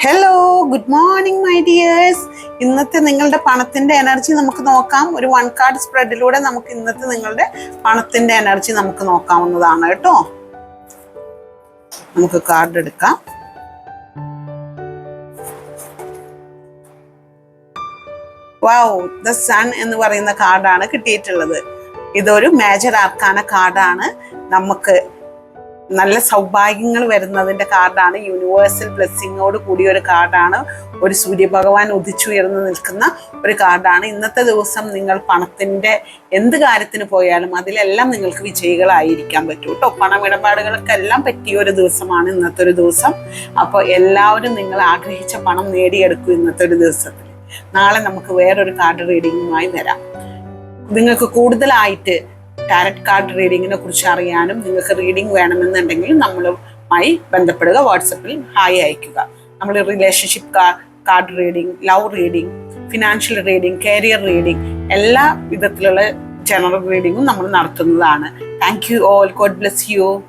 Hello good morning my dears ഇന്നത്തെ നിങ്ങളുടെ പണത്തിന്റെ എനർജി നമുക്ക് നോക്കാം. ഒരു വൺ കാർഡ് സ്പ്രെഡിലൂടെ നമുക്ക് ഇന്നത്തെ നിങ്ങളുടെ പണത്തിന്റെ എനർജി നമുക്ക് നോക്കാവുന്നതാണ് കേട്ടോ. നമുക്ക് കാർഡ് എടുക്കാം. വാവ് ദ സൺ എന്ന് പറയുന്ന കാർഡാണ് കിട്ടിയിട്ടുള്ളത്. ഇതൊരു മേജർ ആർക്കാന കാർഡാണ് നമുക്ക് നല്ല സൗഭാഗ്യങ്ങൾ വരുന്നതിന്റെ കാർഡാണ്. യൂണിവേഴ്സൽ ബ്ലെസ്സിങ്ങോട് കൂടിയ ഒരു കാർഡാണ്. ഒരു സൂര്യഭഗവാൻ ഉദിച്ചുയർന്നു നിൽക്കുന്ന ഒരു കാർഡാണ്. ഇന്നത്തെ ദിവസം നിങ്ങൾ പണത്തിന്റെ എന്ത് കാര്യത്തിന് പോയാലും അതിലെല്ലാം നിങ്ങൾക്ക് വിജയികളായിരിക്കാൻ പറ്റും കേട്ടോ പണമിടപാടുകൾക്കെല്ലാം പറ്റിയ ഒരു ദിവസമാണ് ഇന്നത്തെ ഒരു ദിവസം. അപ്പോൾ എല്ലാവരും നിങ്ങൾ ആഗ്രഹിച്ച പണം നേടിയെടുക്കും ഇന്നത്തെ ഒരു ദിവസത്തിൽ. നാളെ നമുക്ക് വേറൊരു കാർഡ് റീഡിങ്ങുമായി വരാം. നിങ്ങൾക്ക് കൂടുതലായിട്ട് ടാരറ്റ് കാർഡ് റീഡിങ്ങിനെ കുറിച്ച് അറിയാനും നിങ്ങൾക്ക് റീഡിംഗ് വേണമെന്നുണ്ടെങ്കിൽ നമ്മളുമായി ബന്ധപ്പെടുക. വാട്സപ്പിൽ ഹായ് അയക്കുക നമ്മൾ relationship card reading love reading financial reading career reading എല്ലാ വിധത്തിലുള്ള ജനറൽ റീഡിങ്ങും നമ്മൾ നടത്തുന്നതാണ്. Thank you all God bless you